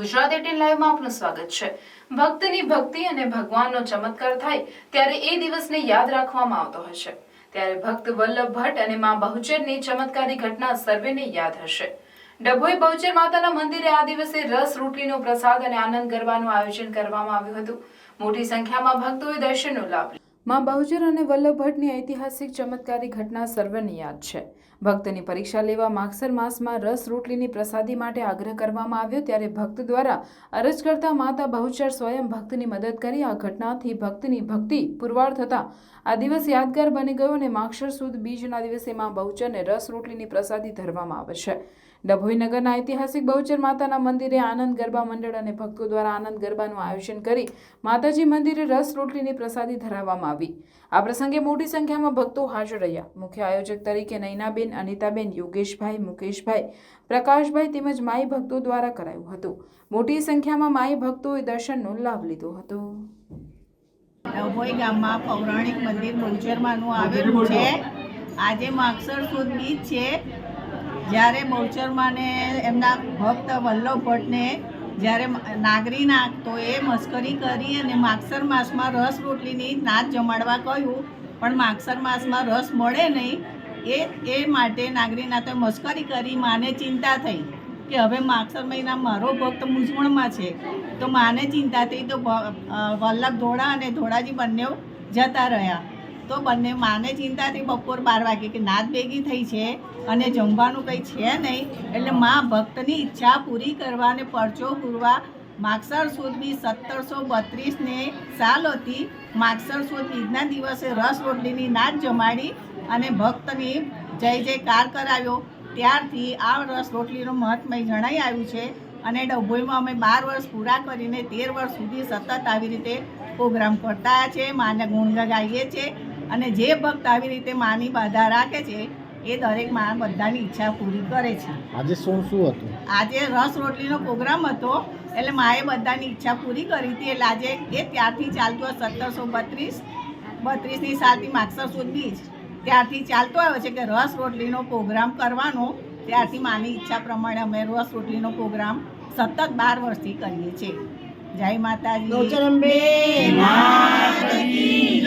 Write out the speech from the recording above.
Gujarat eighteen લાઈવમાં આપનું સ્વાગત છે. ભક્તની ભક્તિ અને ભગવાનનો ચમત્કાર થાય ત્યારે એ દિવસને યાદ રાખવામાં આવતો હશે. ત્યારે ભક્ત વલ્લભ ભટ્ટ અને મા બહુચરની ચમત્કારી ઘટના સર્વેને યાદ હશે. ડભોઈ બહુચર માતાના મંદિરે આ દિવસે રસ રોટલીનો પ્રસાદ અને આનંદ ગરબાનું આયોજન કરવામાં આવ્યું હતું. મોટી સંખ્યામાં ભક્તોએ દર્શનનો લાભ માં બહુચર અને વલ્લભ ભટ્ટની ઐતિહાસિક ચમત્કારી ઘટના સર્વને યાદ છે. ભક્તની પરીક્ષા લેવા માગસર માસમાં રસ રોટલીની પ્રસાદી માટે આગ્રહ કરવામાં આવ્યો ત્યારે ભક્ત દ્વારા અરજ કરતા માતા બહુચર સ્વયં ભક્તની મદદ કરી આ ઘટનાથી ભક્તની ભક્તિ પુરવાર થતા આ દિવસ યાદગાર બની ગયો અને માગસર સુદ બીજના દિવસે માં બહુચરને રસ રોટલીની પ્રસાદી ધરવામાં આવે છે. ડભોઈનગરના ઐતિહાસિક બહુચર માતાના મંદિરે આનંદ ગરબા મંડળ અને ભક્તો દ્વારા આનંદ ગરબાનું આયોજન કરી માતાજી મંદિરે રસ રોટલીની પ્રસાદી ધરાવવામાં આવી. આ પ્રસંગે મોટી સંખ્યામાં ભક્તો હાજર રહ્યા. મુખ્ય આયોજક તરીકે નૈનાબેન, અનિતાબેન, યોગેશભાઈ, મુકેશભાઈ, પ્રકાશભાઈ તેમજ માઈ ભક્તો દ્વારા કરાયું હતું. મોટી સંખ્યામાં માઈ ભક્તોએ દર્શનનો લાભ લીધો હતો. ડભોઈ ગામમાં પૌરાણિક મંદિર બહુચરમાનું આવેલું છે. આજે માગસર સુદ બીજ છે. જ્યારે બહુચરમાને એમના ભક્ત વલ્લભ ભટ્ટને જ્યારે નાગરી નાખતો એ મસ્કરી કરી અને માગસર માસમાં રસ રોટલીની નાચ જમાડવા કહ્યું. પણ માગસર માસમાં રસ મળે નહીં. એ એ માટે નાગરીનાથે મસ્કરી કરી માને ચિંતા થઈ કે હવે માગસર મહિના મારો ભક્ત મૂંઝવણમાં છે. તો માને ચિંતા થઈ તો વલ્લભ ધોળા અને ધોળાજી બંને જતા રહ્યા. તો બંને માને ચિંતાથી બપોર બાર વાગે કે નાત ભેગી થઈ છે અને જમવાનું કંઈ છે નહીં, એટલે મા ભક્તની ઈચ્છા પૂરી કરવા અને પરચો પૂરવા માગસર સુદ બી સત્તરસો બત્રીસને સાલ હતી. માગસર સુદ બીજના દિવસે રસ રોટલીની નાદ જમાડી અને ભક્તની જય જયકાર કરાવ્યો. ત્યારથી આ રસ રોટલીનું મહત્મય જણાઈ આવ્યું છે અને ડભોઈમાં અમે બાર વર્ષ પૂરા કરીને તેર વર્ષ સુધી સતત આવી રીતે પ્રોગ્રામ કરતા છે. માને ગુણ ગાઈએ છીએ. અને જે ભક્ત આવી રીતે માની બાધા રાખે છે એ દરેક મા બધાની ઈચ્છા પૂરી કરે છે. આજે શું શું હતું? આજે રસ રોટલીનો પ્રોગ્રામ હતો એટલે માએ બધાની ઈચ્છા પૂરી કરી હતી એટલે આજે એ ત્યારથી ચાલતું સત્તરસો બત્રીસ બત્રીસની સાલથી માગસર સુદ બીજ ત્યારથી ચાલતો આવ્યો છે કે રસ રોટલીનો પ્રોગ્રામ કરવાનો ત્યારથી માની ઈચ્છા પ્રમાણે અમે રસ રોટલીનો પ્રોગ્રામ સતત બાર વર્ષથી કરીએ છીએ. જય માતાજી.